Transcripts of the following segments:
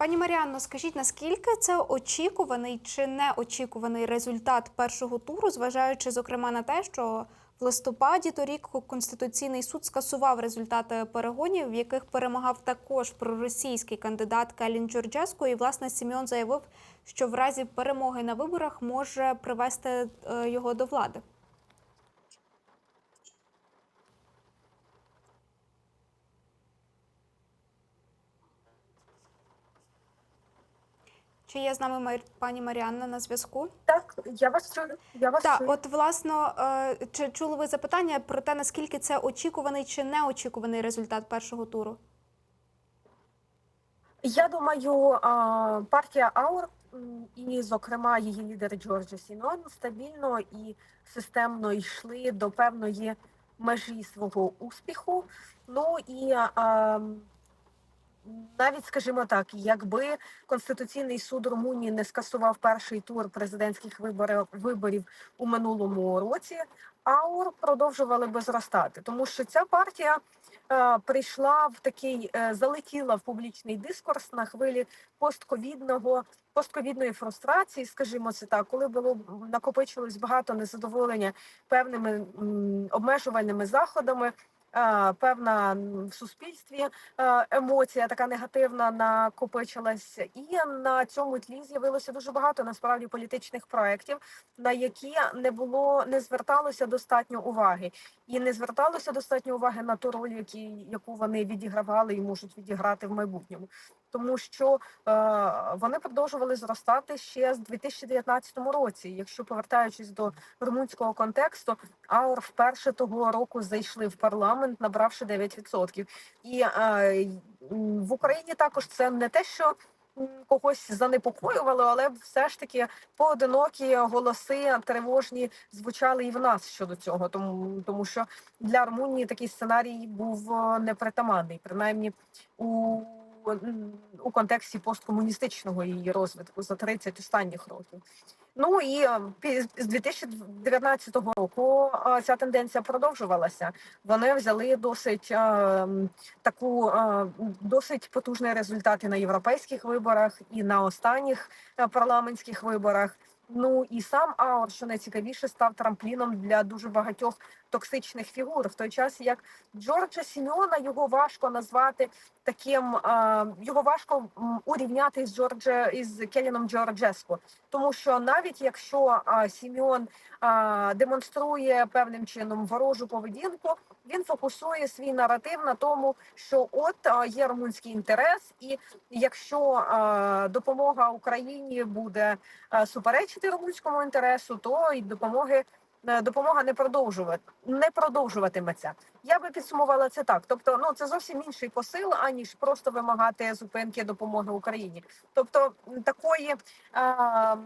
Пані Маріанно, скажіть, наскільки це очікуваний чи неочікуваний результат першого туру, зважаючи зокрема на те, що в листопаді торік Конституційний суд скасував результати перегонів, в яких перемагав також проросійський кандидат Келін Джорджеско, і власне Сімеон заявив, що в разі перемоги на виборах може привести е, його до влади. Чи є з нами Мар- пані Маріанна на зв'язку? Так, я вас чую. Я вас Так, чую. от власно, е, чи чули ви запитання про те, наскільки це очікуваний чи неочікуваний результат першого туру? Я думаю, партія Аур і, зокрема, її лідер Джорджо Сімеон стабільно і системно йшли до певної межі свого успіху. Ну і навіть скажімо так, якби Конституційний суд Румунії не скасував перший тур президентських виборів виборів у минулому році, Аур продовжували би зростати, тому що ця партія е, прийшла в такий, е, залетіла в публічний дискурс на хвилі постковідного, постковідної фрустрації, скажімо це так, коли було накопичилось багато незадоволення певними м, обмежувальними заходами. Певна в суспільстві емоція така негативна накопичилась, і на цьому тлі з'явилося дуже багато насправді політичних проєктів, на які не було не зверталося достатньо уваги, і не зверталося достатньо уваги на ту роль, які, яку вони відігравали і можуть відіграти в майбутньому, тому що е, вони продовжували зростати ще з 2019 році. Якщо повертаючись до румунського контексту, Аур вперше того року зайшли в парламент, набравши 9%. І е, в Україні також це не те, що когось занепокоювало, але все ж таки поодинокі голоси тривожні звучали і в нас щодо цього, тому тому що для Румунії такий сценарій був е, непритаманний, принаймні у, у контексті посткомуністичного її розвитку за 30 останніх років. Ну і е, з 2019 року е, ця тенденція продовжувалася. Вони взяли досить е, таку досить потужні результати на європейських виборах і на останніх парламентських виборах. Ну і сам Аур, що найцікавіше, став трампліном для дуже багатьох токсичних фігур. В той час як Джорджа Сімеона його важко назвати таким, е, його важко урівняти з Джорджа із Келіном Джорджеско, тому що навіть якщо е, Сімеон е, демонструє певним чином ворожу поведінку, він фокусує свій наратив на тому, що от е, є румунський інтерес, і якщо е, допомога Україні буде е, суперечити румунському інтересу, то й допомоги. Допомога не продовжувати не продовжуватиметься. Я би підсумувала це так. Тобто, ну це зовсім інший посил, аніж просто вимагати зупинки допомоги Україні. Тобто такої. Е,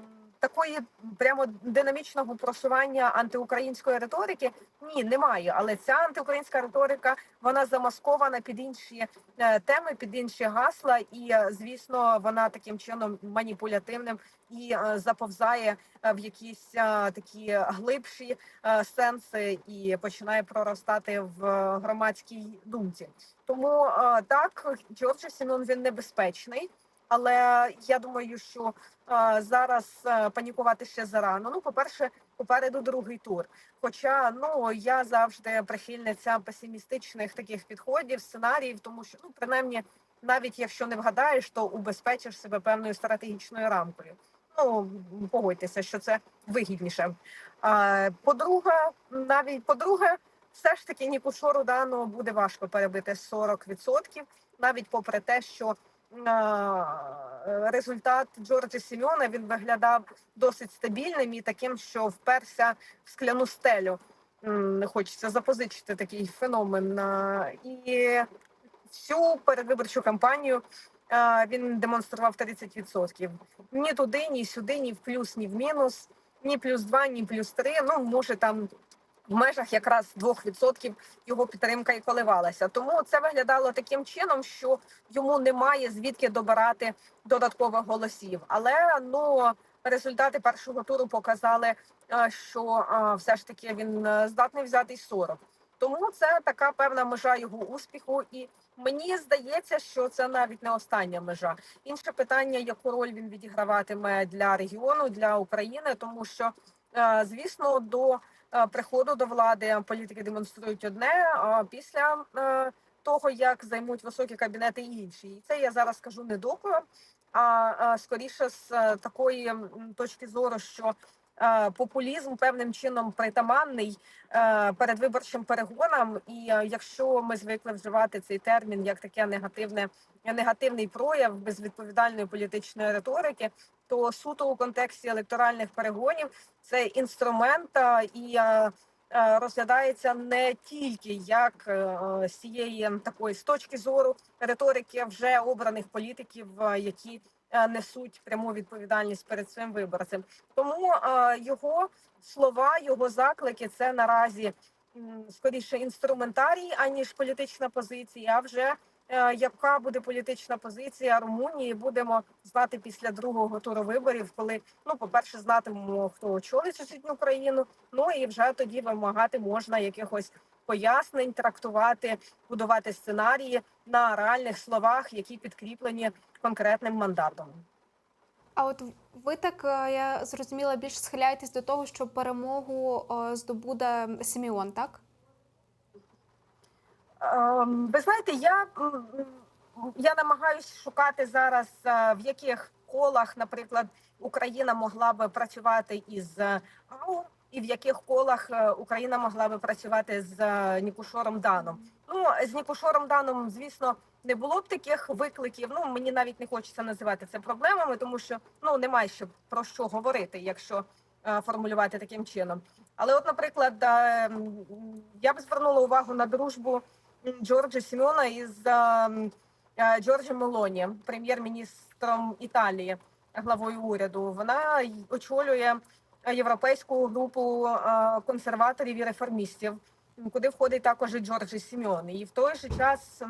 Такої прямо динамічного просування антиукраїнської риторики ні, немає. Але ця антиукраїнська риторика вона замаскована під інші е, теми, під інші гасла, і е, звісно, вона таким чином маніпулятивним і е, заповзає в якісь такі глибші сенси і починає проростати в громадській думці. Тому так, Джорджа Сімон він небезпечний. Але я думаю, що е, зараз е, панікувати ще зарано. Ну, по-перше, попереду другий тур. Хоча ну я завжди прихильниця песимістичних таких підходів, сценаріїв, тому що ну принаймні, навіть якщо не вгадаєш, то убезпечиш себе певною стратегічною рамкою. Ну погодьтеся, що це вигідніше. А, по-друге, навіть по-друге, все ж таки Нікушу Рудану буде важко перебити 40%, навіть попри те, що е, результат Джорджа Сімеона він виглядав досить стабільним і таким, що вперся в скляну стелю. Не хочеться запозичити такий феномен. І всю передвиборчу кампанію він демонстрував 30%. Ні туди, ні сюди, ні в плюс, ні в мінус, ні плюс 2, ні плюс 3. Ну, може там в межах якраз 2% його підтримка і коливалася. Тому це виглядало таким чином, що йому немає звідки добирати додаткових голосів. Але ну результати першого туру показали, е, що е, все ж таки він е, здатний взяти й 40. Тому це така певна межа його успіху, і Мені здається, що це навіть не остання межа. Інше питання, яку роль він відіграватиме для регіону, для України, тому що, звісно, до приходу до влади політики демонструють одне, а після е, того, як займуть високі кабінети інші. І це я зараз скажу не докою, а е, скоріше з е, такої точки зору, що е, популізм певним чином притаманний е, передвиборчим перегонам. І е, якщо ми звикли вживати цей термін як таке негативне, негативний прояв безвідповідальної політичної риторики, то суто у контексті електоральних перегонів це інструмент е, і. е, е, Розглядається не тільки як е, з цієї такої з точки зору риторики вже обраних політиків, е, які е, несуть пряму відповідальність перед своїм виборцем. Тому е, його слова, його заклики це наразі скоріше інструментарій, аніж політична позиція. А вже е, яка буде політична позиція Румунії, будемо знати після другого туру виборів, коли ну, по-перше, знатимемо, хто очолить сусідню країну. Ну і вже тоді вимагати можна якихось пояснень, трактувати, будувати сценарії на реальних словах, які підкріплені конкретним мандатом. А от ви так е, я зрозуміла, більш схиляєтесь до того, що перемогу е, здобуде Сіміон, так? Ем, Ви знаєте, я, я намагаюся шукати зараз, е, в яких колах, наприклад, Україна могла би працювати із АУ, і в яких колах е, Україна могла би працювати з е, Нікушором Даном. Ну, з Нікушором Даном, звісно, не було б таких викликів. Ну, мені навіть не хочеться називати це проблемами, тому що ну немає ще про що говорити, якщо е, формулювати таким чином. Але, от, наприклад, я б звернула увагу на дружбу Джорджа Сімеона із Джорджем Мелоні, прем'єр-міністром Італії, главою уряду. Вона очолює європейську групу е, консерваторів і реформістів, куди входить також і Джорджі Сімеон. І в той же час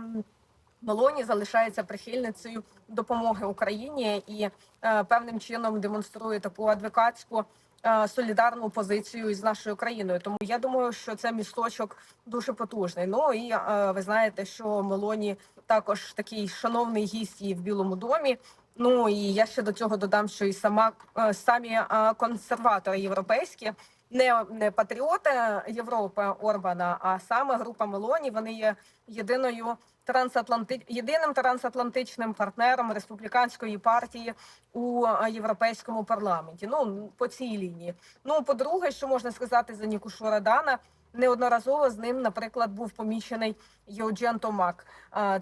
Мелоні залишається прихильницею допомоги Україні і е, певним чином демонструє таку адвокатську е, солідарну позицію із нашою країною. Тому я думаю, що це місточок дуже потужний. Ну і ви знаєте, що Мелоні також такий шановний гість і в Білому домі. Ну і я ще до цього додам, що і сама е, самі е, консерватори європейські. Не, не патріоти Європи Орбана, а саме група Мелоні. Вони є єдиною трансатланти... єдиним трансатлантичним партнером республіканської партії у е, європейському парламенті. Ну по цій лінії. Ну по-друге, що можна сказати за Нікушу Радана, неодноразово з ним, наприклад, був помічений Йоджен Томак.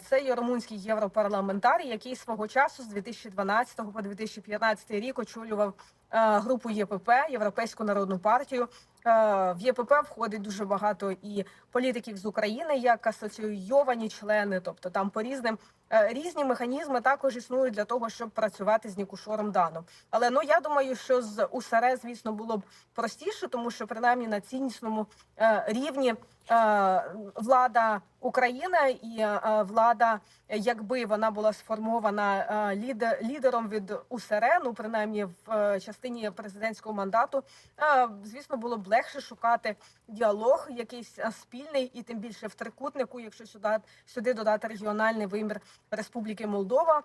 Це є румунський європарламентар, який свого часу з 2012 по 2015 рік очолював групу ЄПП Європейську народну партію. Е, В ЄПП входить дуже багато і політиків з України, як асоційовані члени, тобто там по різним е, різні механізми також існують для того, щоб працювати з Нікушором Даном. Але ну я думаю, що з УСР, звісно, було б простіше, тому що принаймні на ціннісному е, рівні е, влада України і е, влада, якби вона була сформована е, лідером від УСР, ну принаймні в е, частині президентського мандату, е, звісно, було б легше шукати діалог, якийсь спільний, і тим більше в трикутнику, якщо сюди, сюди додати регіональний вимір Республіки Молдова,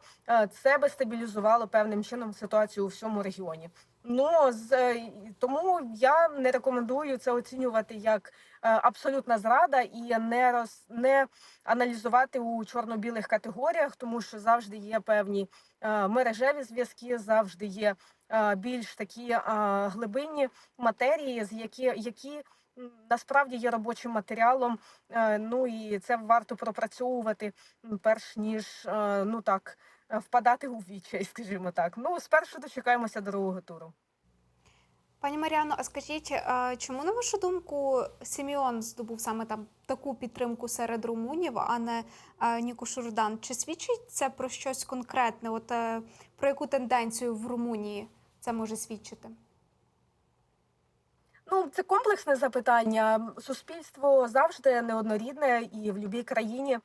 це би стабілізувало певним чином ситуацію у всьому регіоні. Ну з е, тому я не рекомендую це оцінювати як е, абсолютна зрада і не роз не аналізувати у чорно-білих категоріях, тому що завжди є певні е, мережеві зв'язки, завжди є більш такі глибинні матерії, з які які насправді є робочим матеріалом. Е, ну і це варто пропрацьовувати перш ніж е, ну так е, впадати у відчай, скажімо так. Ну спершу дочекаємося другого туру. Пані Маріано, а скажіть, чому на вашу думку Сіміон здобув саме там таку підтримку серед румунів, а не Ніку Журдан? Чи свідчить це про щось конкретне? От про яку тенденцію в Румунії це може свідчити? Ну, це комплексне запитання. Суспільство завжди неоднорідне, і в будь-якій країні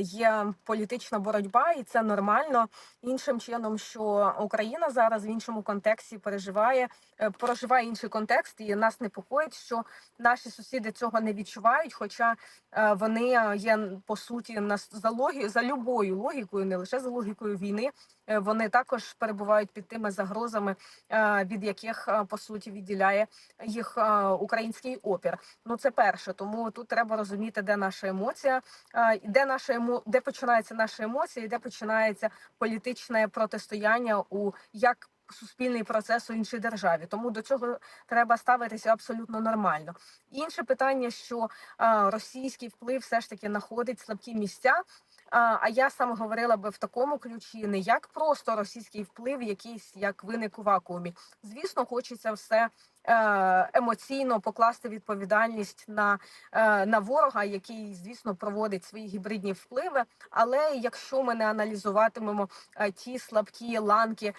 є політична боротьба, і це нормально. Іншим чином, що Україна зараз в іншому контексті переживає, е, проживає інший контекст, і нас непокоїть, що наші сусіди цього не відчувають, хоча е, вони е, є по суті нас за логі за любою логікою, не лише за логікою війни. е, Вони також перебувають під тими загрозами, е, від яких е, по суті відділяє їх е, український опір. Ну це перше. Тому тут треба розуміти, де наша емоція, е, і де наша емо... де починається наша емоція, і де починається політичне протистояння у як суспільний процес у іншій державі. Тому до цього треба ставитися абсолютно нормально. Інше питання, що а, російський вплив все ж таки знаходить слабкі місця. А я саме говорила би в такому ключі, не як просто російський вплив, якийсь як виник у вакуумі. Звісно, хочеться все е, емоційно покласти відповідальність на, е, на ворога, який, звісно, проводить свої гібридні впливи. Але якщо ми не аналізуватимемо е, ті слабкі ланки,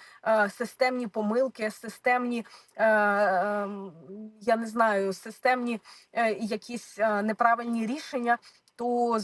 системні помилки, системні, е, е, я не знаю, системні якісь неправильні рішення. То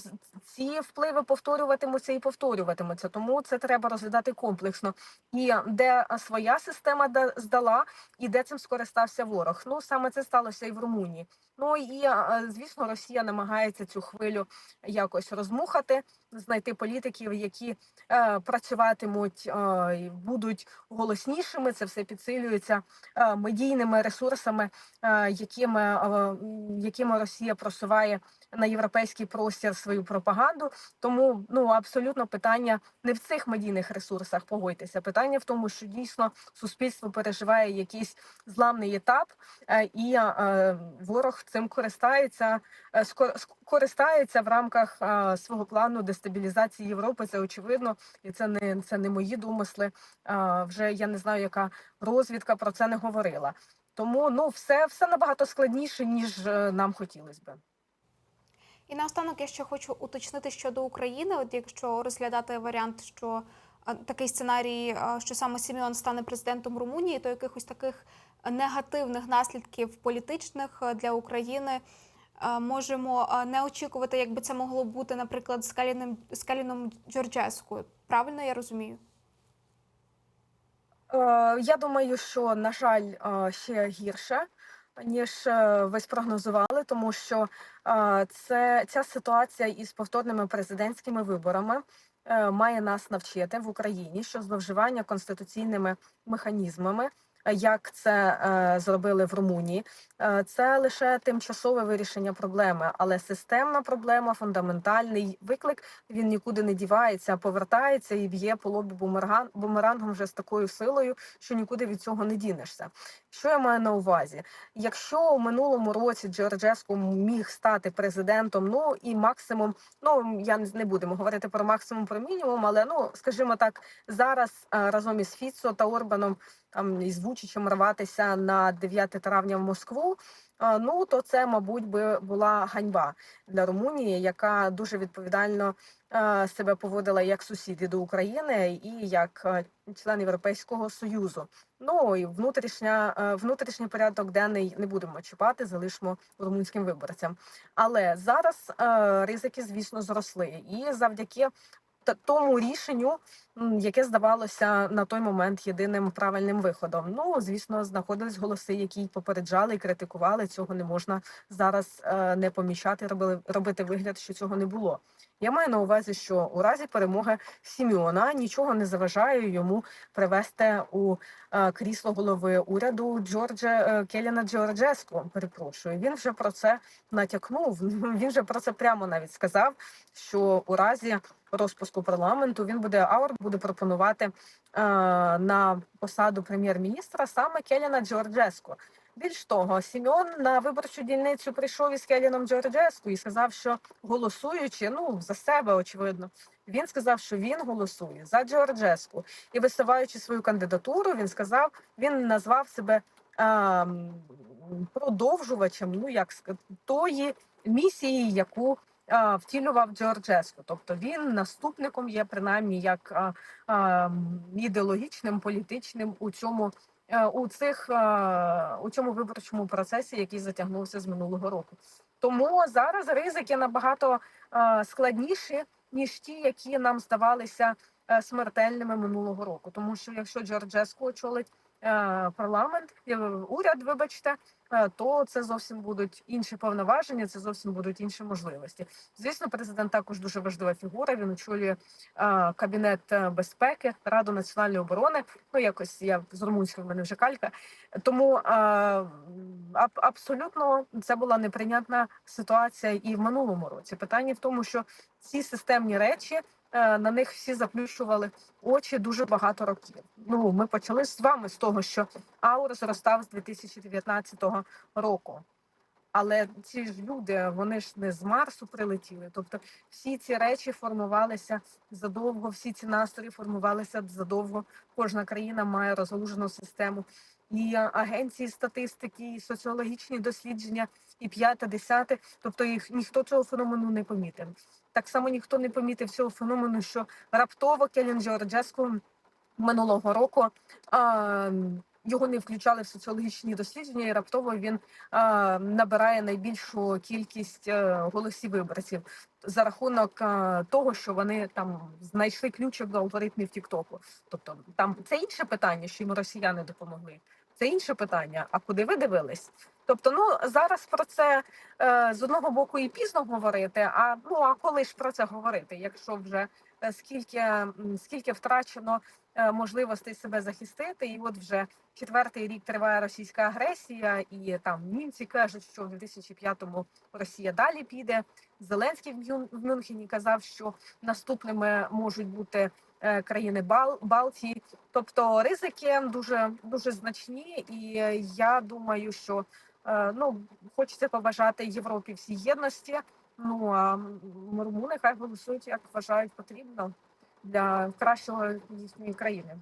ці впливи повторюватимуться і повторюватимуться, тому це треба розглядати комплексно. І де е, своя система да- здала, і де цим скористався ворог. Ну саме це сталося і в Румунії. Ну і е, звісно, Росія намагається цю хвилю якось розмухати, знайти політиків, які е, працюватимуть е, будуть голоснішими. Це все підсилюється е, медійними ресурсами, е, якими, е, якими Росія просуває на європейський простір свою пропаганду. Тому ну абсолютно питання не в цих медійних ресурсах. Погодьтеся. Питання в тому, що дійсно суспільство переживає якийсь зламний етап, е, і е, ворог цим користається, е, скор- ск- користається в рамках е, свого плану дестабілізації Європи. Це очевидно, і це не це не мої домисли. Е, Вже я не знаю, яка розвідка про це не говорила. Тому ну все, все набагато складніше ніж е, нам хотілося би. І наостанок я ще хочу уточнити щодо України. От якщо розглядати варіант, що такий сценарій, що саме Сімеон стане президентом Румунії, то якихось таких негативних наслідків політичних е, для України е, можемо е, не очікувати, якби це могло бути, наприклад, з Каліним з Каліном Джорджеску. Правильно я розумію? Я думаю, що на жаль, ще гірше ніж ви спрогнозували, тому що це ця ситуація із повторними президентськими виборами е, має нас навчити в Україні, що зловживання конституційними механізмами, як це е, зробили в Румунії, е, це лише тимчасове вирішення проблеми, але системна проблема, фундаментальний виклик. Він нікуди не дівається, повертається і б'є по лобі бумерангом вже з такою силою, що нікуди від цього не дінешся. Що я маю на увазі? Якщо у минулому році Джорджеску міг стати президентом, ну і максимум, ну я не будемо говорити про максимум, про мінімум, але ну скажімо так, зараз е, разом із Фіцо та Орбаном там із Вучичем рватися на 9 травня в Москву. Ну то це, мабуть, би була ганьба для Румунії, яка дуже відповідально себе поводила як сусіди до України і як член Європейського союзу. Ну і внутрішня внутрішній порядок денний не будемо чіпати, залишимо румунським виборцям. Але зараз ризики, звісно, зросли, і завдяки тому рішенню, яке здавалося на той момент єдиним правильним виходом. Ну звісно, знаходились голоси, які попереджали і критикували. Цього не можна зараз е, не помічати, робили робити вигляд, що цього не було. Я маю на увазі, що у разі перемоги Сіміона нічого не заважає йому привести у е, крісло голови уряду Джорджа е, Келіна Джорджеску. Перепрошую, він вже про це натякнув. Він вже про це прямо навіть сказав, що у разі розпуску парламенту він буде Аур буде пропонувати е, на посаду прем'єр-міністра саме Келіна Джорджеску. Більш того, Сімеон на виборчу дільницю прийшов із Келіном Джорджеску і сказав, що голосуючи, ну за себе очевидно, він сказав, що він голосує за Джорджеску. І висуваючи свою кандидатуру, він сказав, він назвав себе а, продовжувачем, ну як тої місії, яку втілював Джорджеску. Тобто він наступником є принаймні як ідеологічним, політичним у цьому. е, У цих е, у цьому виборчому процесі, який затягнувся з минулого року, тому зараз ризики набагато е, складніші ніж ті, які нам здавалися смертельними минулого року. Тому що якщо Джорджеску очолить парламент, уряд, вибачте, то це зовсім будуть інші повноваження, це зовсім будуть інші можливості. Звісно, президент також дуже важлива фігура. Він очолює е, кабінет е, безпеки, раду національної оборони. Ну якось я з румунською в мене вже калька. Тому е, аб- абсолютно це була неприйнятна ситуація і в минулому році. Питання в тому, що ці системні речі е, на них всі заплющували очі дуже багато років. Ну ми почали з вами з того, що аур зростав з 2019 року. Але ці ж люди, вони ж не з Марсу прилетіли. Тобто всі ці речі формувалися задовго, всі ці настрої формувалися задовго. Кожна країна має розгалужену систему. І е, агенції статистики, і соціологічні дослідження, і п'яте, десяте. Тобто їх ніхто цього феномену не помітив. Так само ніхто не помітив цього феномену, що раптово Келін Джорджеску минулого року а, його не включали в соціологічні дослідження, і раптово він а, набирає найбільшу кількість е, голосів виборців за рахунок а, того, що вони там знайшли ключик до алгоритмів Тіктоку. Тобто там це інше питання, що їм росіяни допомогли. Це інше питання. А куди ви дивились? Тобто, ну зараз про це е, з одного боку і пізно говорити. А ну а коли ж про це говорити, якщо вже е, скільки скільки втрачено е, можливостей себе захистити, і от вже четвертий рік триває російська агресія, і там німці кажуть, що в 2005-му Росія далі піде. Зеленський в Мюн- в Мюнхені казав, що наступними можуть бути країни Бал Балтії. Тобто ризики дуже дуже значні, і я думаю, що ну хочеться побажати Європі всій єдності. Ну а румуни хай голосують, як вважають потрібно для кращого їхньої країни.